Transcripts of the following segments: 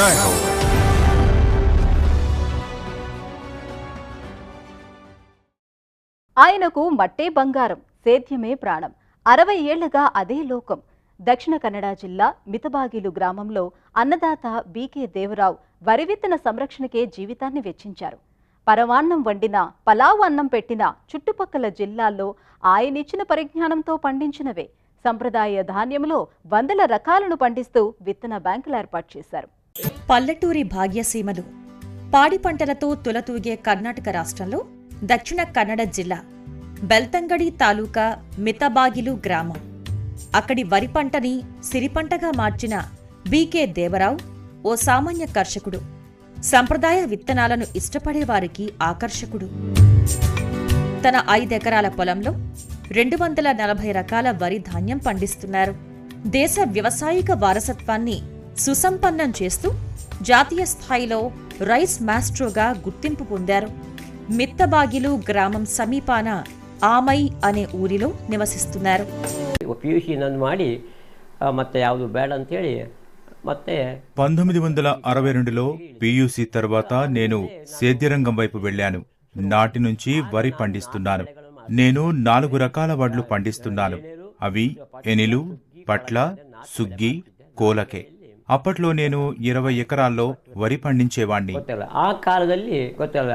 జై హో ఆయనకు మట్టే బంగారం సేద్యమే ప్రాణం. అరవై ఏళ్ళుగా అదే లోకం. దక్షిణ కన్నడ జిల్లా మితబాగిలు గ్రామంలో అన్నదాత బీకే దేవరావు వరి విత్తన సంరక్షణకే జీవితాన్ని వెచ్చించారు. పరమాన్నం వండిన పలావ్ అన్నం పెట్టిన చుట్టుపక్కల జిల్లాల్లో ఆయనిచ్చిన పరిజ్ఞానంతో పండించినవే. సంప్రదాయ ధాన్యంలో వందల రకాలను పండిస్తూ విత్తన బ్యాంకులు ఏర్పాటు చేశారు. పల్లెటూరి భాగ్యసీమలు. పాడి పంటలతో తులతూగే కర్ణాటక రాష్ట్రంలో దక్షిణ కన్నడ జిల్లా బెల్తంగడి తాలూకా మితబాగిలు గ్రామం. అక్కడి వరి పంటని సిరిపంటగా మార్చిన బీకే దేవరావు ఓ సామాన్య కర్షకుడు. సంప్రదాయ విత్తనాలను ఇష్టపడేవారికి ఆకర్షకుడు. తన ఐదెకరాల పొలంలో రెండు వందల నలభై రకాల వరి ధాన్యం పండిస్తున్నారు. దేశ వ్యవసాయిక వారసత్వాన్ని సుసంపన్నం చేస్తూ జాతీయ స్థాయిలో రైస్ మాస్ట్రోగా గుర్తింపు పొందారు మిత్తబాగిలు గ్రామం సమీపాన ఆమై అనే ఊరిలో నివసిస్తున్నారు ಪಿ ಯು ಸಿ ನಂದು ಮಾಡಿ ಆ, ಮತ್ತೆ ಯಾವುದು ಬೇಡ ಅಂತೇಳಿ ಮತ್ತೆ పంతొమ్మిది వందల అరవై రెండులో పియూసీ తర్వాత నేను సేద్యరంగం వైపు వెళ్ళాను నాటి నుంచి వరి పండిస్తున్నాను నేను నాలుగు రకాల వడ్లు పండిస్తున్నాను అవి ఎనిలు పట్ల సుగ్గి కోలకే అప్పట్లో నేను ఇరవై ఎకరాల్లో వరి పండించేవాణ్ణి ಗೊತ್ತಲ್ಲ ಆ ಕಾಲದಲ್ಲಿ ಗೊತ್ತಲ್ಲ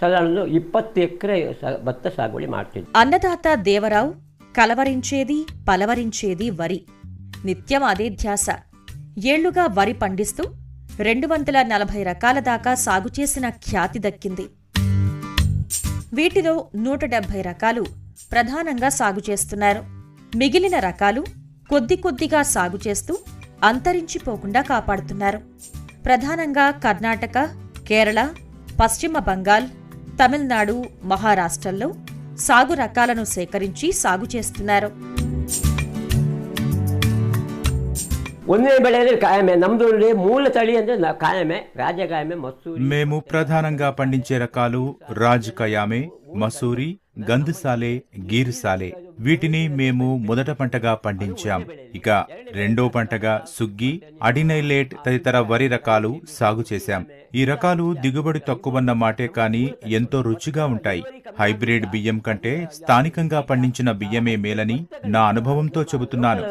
ಸಾಧಾರಣ ಇಪ್ಪತ್ತು ಎಕರೆ ಭತ್ತ ಸಾಗುವಳಿ ಮಾಡ್ತಿದ್ದೆ అన్నదాత దేవరావు కలవరించేది పలవరించేది వరి నిత్యం అదే ధ్యాస ఏళ్లుగా వరి పండిస్తూ రెండు వందల నలభై రకాల దాకా సాగు చేసిన ఖ్యాతి దక్కింది వీటిలో నూట డెబ్బై రకాలు ప్రధానంగా సాగు చేస్తున్నారు మిగిలిన రకాలు కొద్ది కొద్దిగా సాగు చేస్తూ అంతరించిపోకుండా కాపాడుతున్నారు ప్రధానంగా కర్ణాటక కేరళ పశ్చిమ బంగాల్ తమిళనాడు మహారాష్ట్రల్లో సాగు రకాలను సేకరించి సాగు చేస్తున్నారు ಒಂದೇ ಬೆಳೆ ಅಂದ್ರೆ ಕಾಯಮೆ ನಮ್ದು ನೋಡಿ ಮೂಲ ತಳಿ ಅಂದ್ರೆ ನ- ಕಾಯಮೆ ರಾಜಕಾಯಮೆ ಮಸೂರಿ మేము ప్రధానంగా పండించే రకాలు రాజ్ కయామే మసూరి గందుసాలే గీరుసాలే వీటిని మేము మొదట పంటగా పండించాం. ఇక రెండో పంటగా సుగ్గి అడినైలేట్ తదితర వరి రకాలు సాగు చేశాం. ఈ రకాలు దిగుబడి తక్కువన్న మాటే కానీ ఎంతో రుచిగా ఉంటాయి. హైబ్రిడ్ బియ్యం కంటే స్థానికంగా పండించిన బియ్యమే మేలని నా అనుభవంతో చెబుతున్నాను.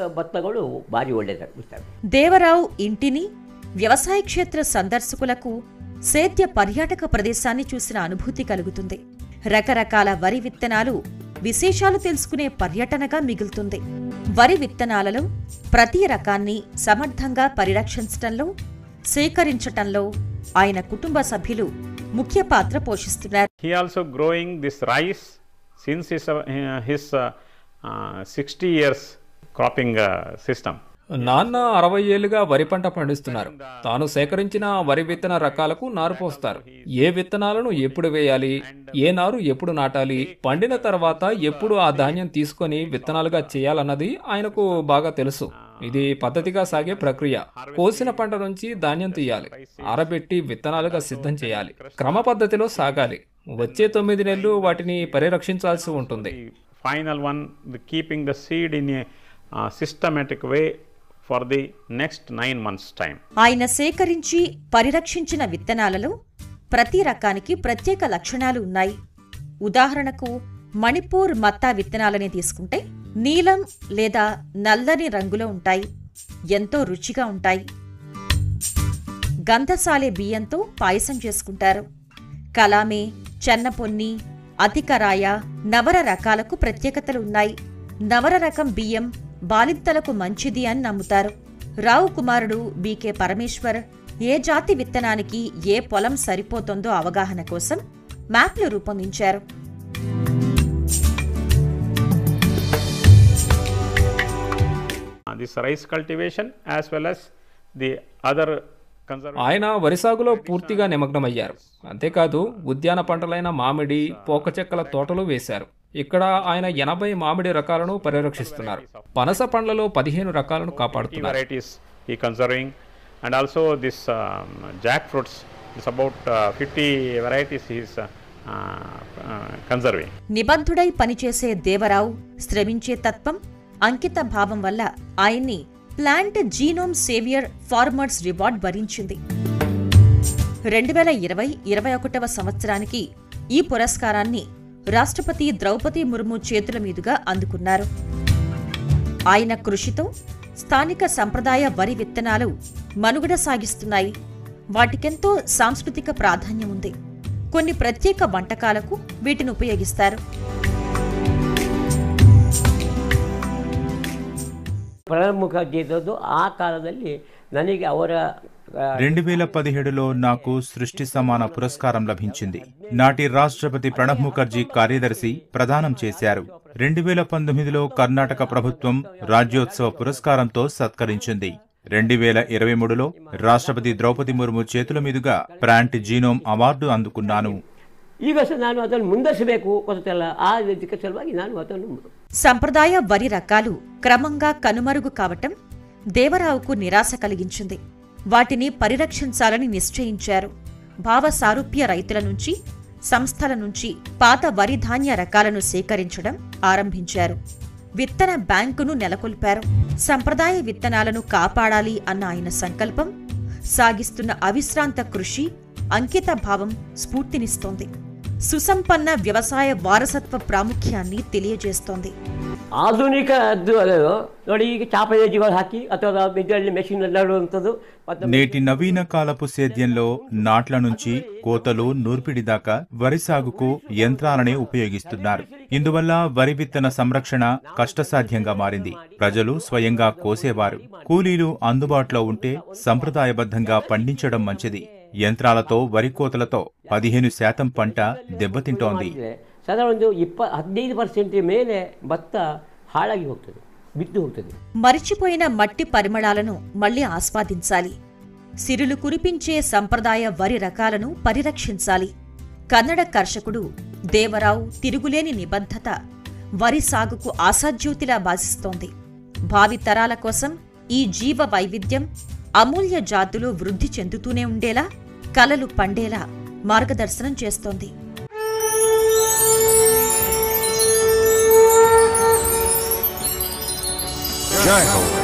దేవరావు ఇంటిని వ్యవసాయ క్షేత్ర సందర్శకులకు సేద్య పర్యాటక ప్రదేశాన్ని చూసిన అనుభూతి కలుగుతుంది. రకరకాల వరి విత్తనాలు విశేషాలు తెలుసుకునే పర్యటనగా మిగులుతుంది. వరి విత్తనాలలో ప్రతి రకాన్ని సమర్థంగా పరిరక్షించటంలో సేకరించటంలో ఆయన కుటుంబ సభ్యులు ముఖ్య పాత్ర పోషిస్తున్నారు. He also growing this rice since his his sixty years uh, 60 నాన్న అరవై ఏళ్ళుగా వరి పంట పండిస్తున్నారు. తాను సేకరించిన వరి విత్తన రకాలకు నారు పోస్తారు. ఏ విత్తనాలను ఎప్పుడు వేయాలి? ఏ నారు ఎప్పుడు నాటాలి? పండిన తర్వాత ఎప్పుడు ఆ ధాన్యం తీసుకొని విత్తనాలుగా చేయాలన్నది ఆయనకు బాగా తెలుసు. ఇది పద్ధతిగా సాగే ప్రక్రియ. కోసిన పంట నుంచి ధాన్యం తీయాలి. ఆరబెట్టి విత్తనాలుగా సిద్ధం చేయాలి. క్రమ పద్ధతిలో సాగాలి. వచ్చే తొమ్మిది నెలలు వాటిని పరిరక్షించాల్సి ఉంటుంది. Final one keeping the seed in systematic way for the next nine months time ఆయన సేకరించి పరిరక్షించిన విత్తనాలలో ప్రతి రకానికి ప్రత్యేక లక్షణాలు ఉన్నాయి. ఉదాహరణకు మణిపూర్ మత్తా విత్తనాలని తీసుకుంటే నీలం లేదా నల్లని రంగులో ఉంటాయి. ఎంతో రుచిగా ఉంటాయి. గంధసాలే బియ్యంతో పాయసం చేసుకుంటారు. కలామే చెన్నపొన్ని అతికరాయ నవర రకాలకు ప్రత్యేకతలు ఉన్నాయి. నవర రకం బియ్యం బాలింతలకు మంచిది అని నమ్ముతారు. రావు కుమారుడు బీకే పరమేశ్వర్ ఏ జాతి విత్తనానికి ఏ పొలం సరిపోతుందో అవగాహన కోసం మ్యాప్లు రూపొందించారు. As the other conservation ఆయన వరి సాగులో పూర్తిగా నిమగ్నమయ్యారు. అంతేకాదు ఉద్యాన పంటలైన మామిడి పోక చెక్కల తోటలు వేశారు. ఇక్కడ ఆయన ఎనభై మామిడి రకాలను పరిరక్షిస్తున్నారు. పనస పండ్లలో పదిహేను రకాలను కాపాడుతున్నారు. Varieties he conserving and also this jackfruits is about uh, 50 varieties he is uh, uh, conserving. నిబద్ధుడై పనిచేసే దేవరావు శ్రమించే తత్వం అంకిత భావం వల్ల ఆయన్ని plant genome saviour farmers reward భరించింది. రెండు వేల ఇరవై ఇరవై ఒకటవ సంవత్సరానికి ఈ పురస్కారాన్ని రాష్ట్రపతి ద్రౌపది ముర్ము చేతుల మీదుగా అందుకున్నారు ఆయన కృషితో స్థానిక సంప్రదాయ వరి విత్తనాలు మనుగడ సాగిస్తున్నాయి వాటికెంతో సాంస్కృతిక ప్రాధాన్యం ఉంది కొన్ని ప్రత్యేక వంటకాలకు వీటిని ఉపయోగిస్తారు ಪ್ರಣಬ್ ಮುಖರ್ಜಿ ಇದ್ದದ್ದು ಆ ಕಾಲದಲ್ಲಿ ನನಗೆ ಅವರ ಆ, రెండు వేల పదిహేడులో నాకు సృష్టి సమాన పురస్కారం లభించింది. నాటి రాష్ట్రపతి ప్రణబ్ ముఖర్జీ కార్యదర్శి ప్రదానం చేశారు. రెండు వేల పంతొమ్మిదిలో కర్ణాటక ప్రభుత్వం రాజ్యోత్సవ పురస్కారంతో సత్కరించింది. రెండు వేల ఇరవై మూడులో రాష్ట్రపతి ద్రౌపది ముర్ము చేతుల మీదుగా ప్రాంట్ జీనోమ్ అవార్డు అందుకున్నాను. సంప్రదాయ వరి రకాలు క్రమంగా కనుమరుగు కావటం దేవరావుకు నిరాశ కలిగించింది. వాటిని పరిరక్షించాలని నిశ్చయించారు. భావ సారూప్య రైతుల నుంచి సంస్థల నుంచి పాత వరి ధాన్య రకాలను సేకరించడం ఆరంభించారు. విత్తన బ్యాంకును నెలకొల్పారు. సంప్రదాయ విత్తనాలను కాపాడాలి అన్న ఆయన సంకల్పం సాగిస్తున్న అవిశ్రాంత కృషి అంకిత భావం స్ఫూర్తినిస్తోంది. సుసంపన్న వ్యవసాయ వారసత్వ ప్రాముఖ్యాన్ని తెలియజేస్తోంది. ಆಧುನಿಕದ್ದು ಅದು ನೋಡಿ ಈಗ ಚಾಪೇಜಿಗಳು ಹಾಕಿ ಅಥವಾ ಇದರಲ್ಲಿ ಮೆಷಿನ್ ನಡುವಂಥದ್ದು ಮತ್ತು నేటి నవీన కాలపు సేద్యంలో నాట్ల నుంచి కోతలు నూర్పిడి దాకా వరి సాగుకు యంత్రాలనే ఉపయోగిస్తున్నారు ఇందువల్ల వరి విత్తన సంరక్షణ కష్టసాధ్యంగా మారింది ప్రజలు స్వయంగా కోసేవారు కూలీలు అందుబాటులో ఉంటే సంప్రదాయబద్ధంగా పండించడం మంచిది యంత్రాలతో వరి కోతలతో పదిహేను శాతం పంట దెబ్బతింటోంది ಮಾಡಿದ್ರೆ ಸಾಧಾರಣ ಒಂದು ಇಪ್ಪ ಹದಿನೈದು ಪರ್ಸೆಂಟ್ ಮೇಲೆ ಭತ್ತ ಹಾಳಾಗಿ ಹೋಗ್ತದೆ ಬಿದ್ದು ಹೋಗ್ತದೆ మరిచిపోయిన మట్టి పరిమళాలను మళ్లీ ఆస్వాదించాలి సిరులు కురిపించే సంప్రదాయ వరి రకాలను పరిరక్షించాలి కన్నడ కర్షకుడు దేవరావు తిరుగులేని నిబద్ధత వరి సాగుకు ఆశాజ్యోతిలా భాసిస్తోంది భావి తరాల కోసం ఈ జీవ వైవిధ్యం అమూల్య జాతులు వృద్ధి చెందుతూనే ఉండేలా కలలు పండేలా మార్గదర్శనం చేస్తోంది Jai